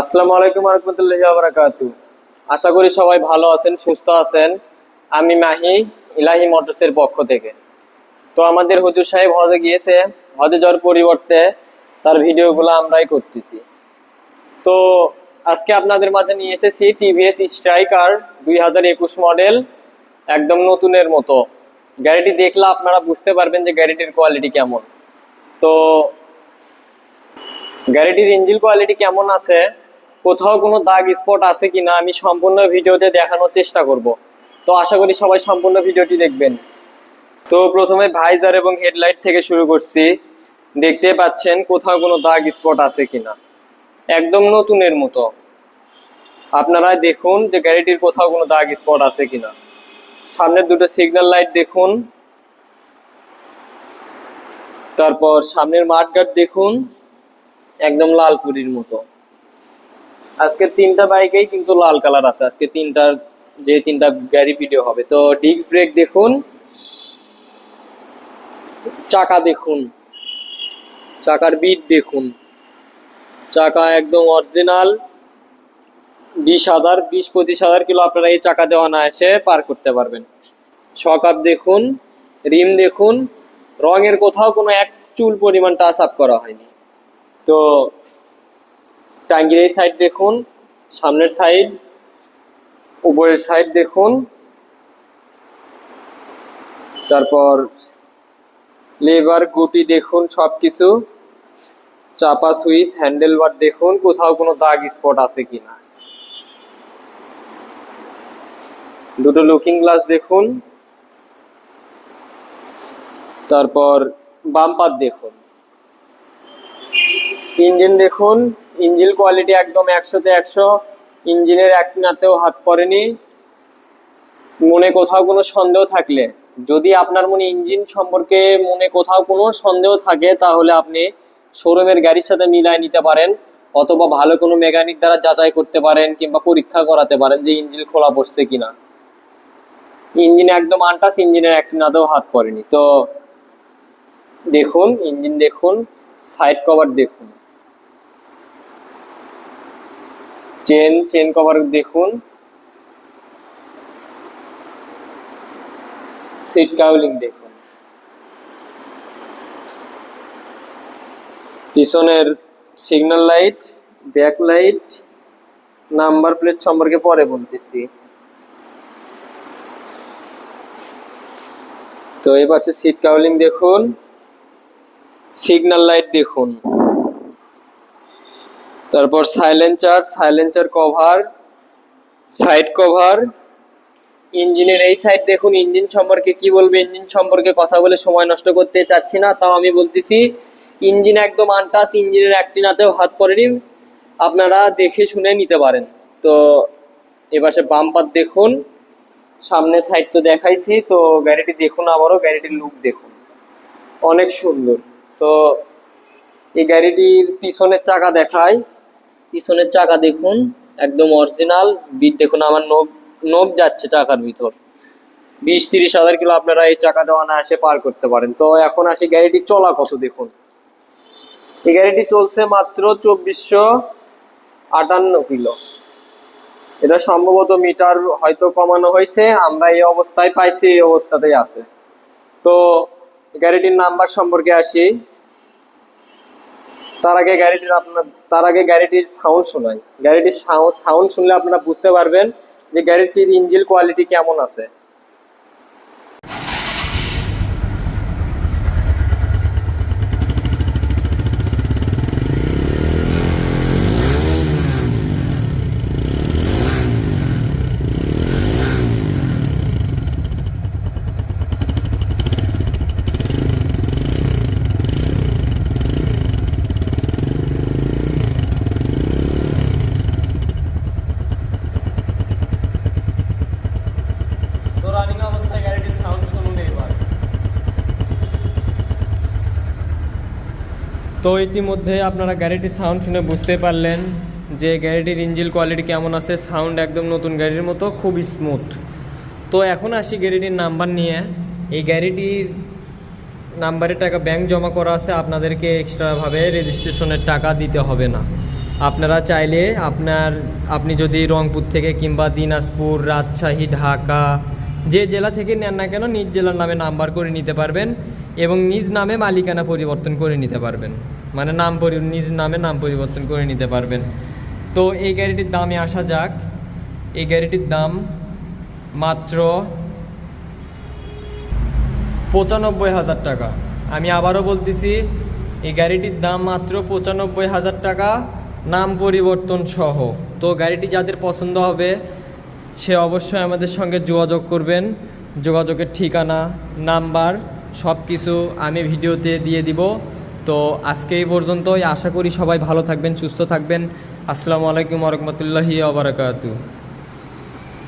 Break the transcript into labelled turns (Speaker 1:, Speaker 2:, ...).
Speaker 1: আসসালামু আলাইকুম রহমতুল্লাহ বারাকাতু আশা করি সবাই ভালো আছেন, সুস্থ আছেন। আমি মাহি, ইলাহি মোটরসের পক্ষ থেকে। তো আমাদের হুজুর সাহেব হজে গিয়েছে, হজে যাওয়ার পরিবর্তে তার ভিডিওগুলো আমরাই করতেছি। তো আজকে আপনাদের মাঝে নিয়ে এসেছি টিভিএস স্ট্রাইকার দুই একুশ মডেল একদম নতুনের মতো। গাড়িটি দেখলে আপনারা বুঝতে পারবেন যে গাড়িটির কোয়ালিটি কেমন। তো গাড়িটির ইঞ্জিন কোয়ালিটি কেমন আছে কোথাও কোনো দাগ স্পট আছে কিনা আমি সম্পূর্ণ ভিডিওতে দেখানোর চেষ্টা করব। তো আশা করি সবাই সম্পূর্ণ ভিডিওটি দেখবেন। তো প্রথমে ভাইজার এবং হেডলাইট থেকে শুরু করছি। দেখতে পাচ্ছেন কোথাও কোনো দাগ স্পট আছে কিনা। একদম নতুনের মতো। আপনারা দেখুন যে গাড়িটির কোথাও কোনো দাগ স্পট আছে কিনা। সামনের দুটো সিগন্যাল লাইট দেখুন। তারপর সামনের মাঠগার্ড দেখুন। একদম লাল পুরীর মতো। আজকে তিনটা বাইকেই কিন্তু লাল কালার আছে। আজকে তিনটার যে তিনটা গাড়ি ভিডিও হবে। তো ডিস্ক ব্রেক দেখুন, চাকা দেখুন, চাকার বিট দেখুন। চাকা একদম অরিজিনাল বিশ হাজার, বিশ, পঁচিশ হাজার কিলো আপনারা এই চাকা দেওয়া না এসে পার করতে পারবেন। শক আপ দেখুন রিম দেখুন, রঙের কোথাও কোনো এক চুল পরিমাণ টাচ আপ করা হয়নি। তো টাঙ্গির এই সাইড দেখুন, সামনের সাইড উপরের সাইড দেখুন। তারপর লেবার গুটি দেখুন সব কিছু চাপা সুইচ হ্যান্ডেল বার দেখুন, কোথাও কোনো দাগ স্পট আছে কিনা। দুটো লুকিং গ্লাস দেখুন। তারপর বাম্পার দেখুন। ইঞ্জিন দেখুন, ইঞ্জিন কোয়ালিটি একদম একশোতে একশো, ইঞ্জিনের এক নাতেও হাত পড়েনি। মনে কোথাও কোনো সন্দেহ থাকলে, যদি আপনার মনে ইঞ্জিন সম্পর্কে মনে কোথাও কোনো সন্দেহ থাকে, তাহলে আপনি শোরুমের গাড়ির সাথে মিলায় নিতে পারেন, অথবা ভালো কোনো মেকানিক দ্বারা যাচাই করতে পারেন, কিংবা পরীক্ষা করাতে পারেন যে ইঞ্জিন খোলা পড়ছে কিনা। ইঞ্জিন একদম আনটাস, ইঞ্জিনের একটি নাতেও হাত পড়েনি। তো দেখুন, ইঞ্জিন দেখুন সাইড কভার দেখুন। চেন চেন কভার দেখুন। সিট কাউলিং দেখুন। পিছনের signal light back light number plate সম্পর্কে পরে বলতেছি। তো এই পাশে সিট কাউলিং দেখুন। সিগন্যাল লাইট দেখুন। তারপর silencer silencer cover side cover ইঞ্জিনের এই সাইড দেখুন, ইঞ্জিন সম্পর্কে কি বলবে? ইঞ্জিন সম্পর্কে কথা বলে সময় নষ্ট করতে চাচ্ছি না, তাও আমি বলতেছি, ইঞ্জিন একদম আনটাস ইঞ্জিনের একটি নাতেও হাত পড়েনি, আপনারা দেখে শুনে নিতে পারেন। তো এপাশে বাম্পার দেখুন, সামনে সাইড তো দেখাইছি, তো গাড়িটি দেখুন আবারও, গাড়িটির লুক দেখুন। অনেক সুন্দর। তো এই গাড়িটির পিছনের চাকা দেখায় পিছনের চাকা দেখুন, একদম অরিজিনাল বিট দেখুন, আমার নোব নোব যাচ্ছে চাকার ভিতর। বিশ তিরিশ হাজার কিলো আপনারা এই চাকা দেওয়া না এসে পার করতে পারেন। তো এখন আসি, গাড়িটি চলা কত দেখুন। এই গাড়িটি চলছে মাত্র চব্বিশশো আটান্ন কিলো। এটা সম্ভবত মিটার হয়তো কমানো হয়েছে, আমরা এই অবস্থায় পাইছি, এই অবস্থাতেই আছে। তো গাড়িটির নাম্বার সম্পর্কে আসি তার আগে গাড়িটির আপনার, তার আগে গাড়িটির সাউন্ড শোনাই। গাড়িটির সাউন্ড শুনলে আপনারা বুঝতে পারবেন যে গাড়িটির ইঞ্জিন কোয়ালিটি কেমন আছে তো রানিং অবস্থায় গাড়িটির সাউন্ড শুনুন এবার তো ইতিমধ্যে আপনারা গাড়িটির সাউন্ড শুনে বুঝতে পারলেন যে গাড়িটির ইঞ্জিন কোয়ালিটি কেমন আছে সাউন্ড একদম নতুন গাড়ির মতো, খুব স্মুথ তো এখন আসি গাড়িটির নাম্বার নিয়ে। এই গাড়িটির নাম্বারের টাকা ব্যাংক জমা করা আছে, আপনাদেরকে এক্সট্রাভাবে রেজিস্ট্রেশনের টাকা দিতে হবে না। আপনারা চাইলে আপনার, আপনি যদি রংপুর থেকে কিংবা দিনাজপুর, রাজশাহী, ঢাকা যে জেলা থেকে নেন না কেন নিজ জেলার নামে নাম্বার করে নিতে পারবেন এবং নিজ নামে মালিকানা পরিবর্তন করে নিতে পারবেন। মানে নাম পরি নিজ নামে নাম পরিবর্তন করে নিতে পারবেন। তো এই গাড়িটির দামে আসা যাক। এই গাড়িটির দাম মাত্র পঁচানব্বই হাজার টাকা। আমি আবারও বলতেছি, এই গাড়িটির দাম মাত্র পঁচানব্বই হাজার টাকা, নাম পরিবর্তন সহ। তো গাড়িটি যাদের পছন্দ হবে সে অবশ্যই আমাদের সঙ্গে যোগাযোগ করবেন। যোগাযোগের ঠিকানা, নাম্বার সব কিছু আমি ভিডিওতে দিয়ে দিব। তো আজকে এই পর্যন্তই। আশা করি সবাই ভালো থাকবেন, সুস্থ থাকবেন। আসসালামু আলাইকুম রহমতুল্লাহি আবরাকাতু